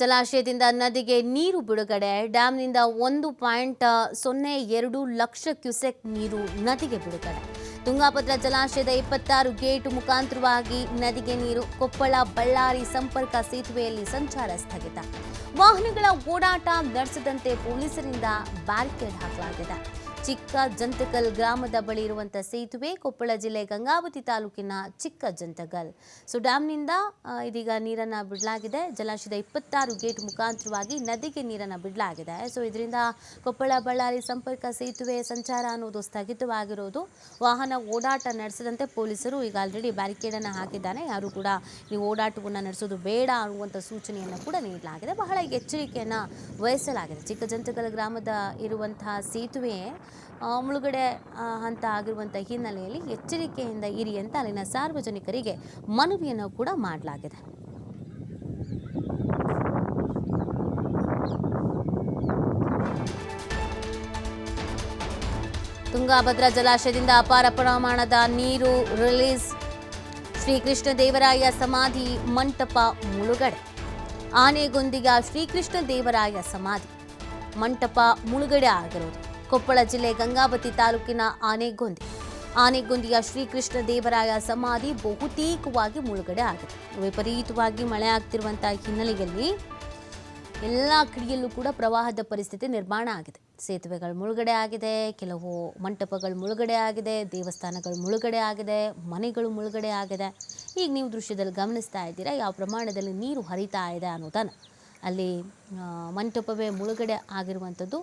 ಜಲಾಶಯದಿಂದ ನದಿಗೆ ನೀರು ಬಿಡುಗಡೆ. ಡ್ಯಾಂನಿಂದ ಒಂದು ಪಾಯಿಂಟ್, ಸೊನ್ನೆ ಎರಡು ಲಕ್ಷ ಕ್ಯೂಸೆಕ್ ನೀರು ನದಿಗೆ ಬಿಡುಗಡೆ. ತುಂಗಾಭದ್ರಾ ಜಲಾಶಯದ ಇಪ್ಪತ್ತಾರು ಗೇಟ್ ಮುಖಾಂತರವಾಗಿ ನದಿಗೆ ನೀರು ಕೊಪ್ಪಳ, ಬಳ್ಳಾರಿ ಸಂಪರ್ಕ ಸೇತುವೆಯಲ್ಲಿ ಸಂಚಾರ ಸ್ಥಗಿತ. ವಾಹನಗಳ ಓಡಾಟ ನಡೆಸದಂತೆ ಪೊಲೀಸರಿಂದ ಬ್ಯಾರಿಕೇಡ್ ಹಾಕಲಾಗಿದೆ. ಚಿಕ್ಕ ಜಂತಕಲ್ ಗ್ರಾಮದ ಬಳಿ ಇರುವಂತಹ ಸೇತುವೆ ಕೊಪ್ಪಳ ಜಿಲ್ಲೆ ಗಂಗಾವತಿ ತಾಲೂಕಿನ ಚಿಕ್ಕ ಜಂತಕಲ್. ಸೊ, ಡ್ಯಾಮ್ನಿಂದ ಇದೀಗ ನೀರನ್ನು ಬಿಡಲಾಗಿದೆ. ಜಲಾಶಯದ ಇಪ್ಪತ್ತಾರು ಗೇಟ್ ಮುಖಾಂತರವಾಗಿ ನದಿಗೆ ನೀರನ್ನು ಬಿಡಲಾಗಿದೆ. ಸೊ, ಇದರಿಂದ ಕೊಪ್ಪಳ ಬಳ್ಳಾರಿ ಸಂಪರ್ಕ ಸೇತುವೆ ಸಂಚಾರ ಅನ್ನೋದು ಸ್ಥಗಿತವಾಗಿರೋದು. ವಾಹನ ಓಡಾಟ ನಡೆಸದಂತೆ ಪೊಲೀಸರು ಈಗ ಆಲ್ರೆಡಿ ಬ್ಯಾರಿಕೇಡನ್ನು ಹಾಕಿದ್ದಾನೆ ಯಾರು ಕೂಡ ಈ ಓಡಾಟವನ್ನು ನಡೆಸೋದು ಬೇಡ ಅನ್ನುವಂಥ ಸೂಚನೆಯನ್ನು ಕೂಡ ನೀಡಲಾಗಿದೆ. ಬಹಳ ಎಚ್ಚರಿಕೆಯನ್ನು ವಹಿಸಲಾಗಿದೆ. ಚಿಕ್ಕ ಚಿಕ್ಕಜಂತಕಲ್ ಗ್ರಾಮದ ಇರುವಂತಹ ಸೇತುವೆ ಮುಳುಗಡೆ ಹಂತ ಆಗಿರುವಂಥ ಹಿನ್ನೆಲೆಯಲ್ಲಿ ಎಚ್ಚರಿಕೆಯಿಂದ ಇರಿ ಅಂತ ಅಲ್ಲಿನ ಸಾರ್ವಜನಿಕರಿಗೆ ಮನವಿಯನ್ನು ಕೂಡ ಮಾಡಲಾಗಿದೆ. ತುಂಗಾಭದ್ರಾ ಜಲಾಶಯದಿಂದ ಅಪಾರ ಪ್ರಮಾಣದ ನೀರು ರಿಲೀಸ್. ಶ್ರೀಕೃಷ್ಣ ದೇವರಾಯ ಸಮಾಧಿ ಮಂಟಪ ಮುಳುಗಡೆ. ಆನೆಗೊಂದಿಗ ಶ್ರೀಕೃಷ್ಣ ದೇವರಾಯ ಸಮಾಧಿ. ಮಂಟಪ ಮುಳುಗಡೆ ಆಗಿರೋದು. ಕೊಪ್ಪಳ ಜಿಲ್ಲೆ ಗಂಗಾವತಿ ತಾಲೂಕಿನ ಆನೆಗೊಂದಿ. ಆನೆಗೊಂದಿಯ ಶ್ರೀಕೃಷ್ಣ ದೇವರಾಯ ಸಮಾಧಿ ಬಹುತೇಕವಾಗಿ ಮುಳುಗಡೆ ಆಗಿದೆ. ವಿಪರೀತವಾಗಿ ಮಳೆ ಆಗ್ತಿರುವಂತಹ ಹಿನ್ನೆಲೆಯಲ್ಲಿ ಎಲ್ಲ ಕಡೆಯಲ್ಲೂ ಕೂಡ ಪ್ರವಾಹದ ಪರಿಸ್ಥಿತಿ ನಿರ್ಮಾಣ ಆಗಿದೆ. ಸೇತುವೆಗಳು ಮುಳುಗಡೆ ಆಗಿದೆ, ಕೆಲವು ಮಂಟಪಗಳು ಮುಳುಗಡೆ ಆಗಿದೆ, ದೇವಸ್ಥಾನಗಳು ಮುಳುಗಡೆ ಆಗಿದೆ, ಮನೆಗಳು ಮುಳುಗಡೆ ಆಗಿದೆ. ಈಗ ನೀವು ದೃಶ್ಯದಲ್ಲಿ ಗಮನಿಸ್ತಾ ಇದ್ದೀರಾ, ಯಾವ ಪ್ರಮಾಣದಲ್ಲಿ ನೀರು ಹರಿತಾ ಇದೆ ಅನ್ನೋದನ್ನು. ಅಲ್ಲಿ ಮಂಟಪವೇ ಮುಳುಗಡೆ ಆಗಿರುವಂಥದ್ದು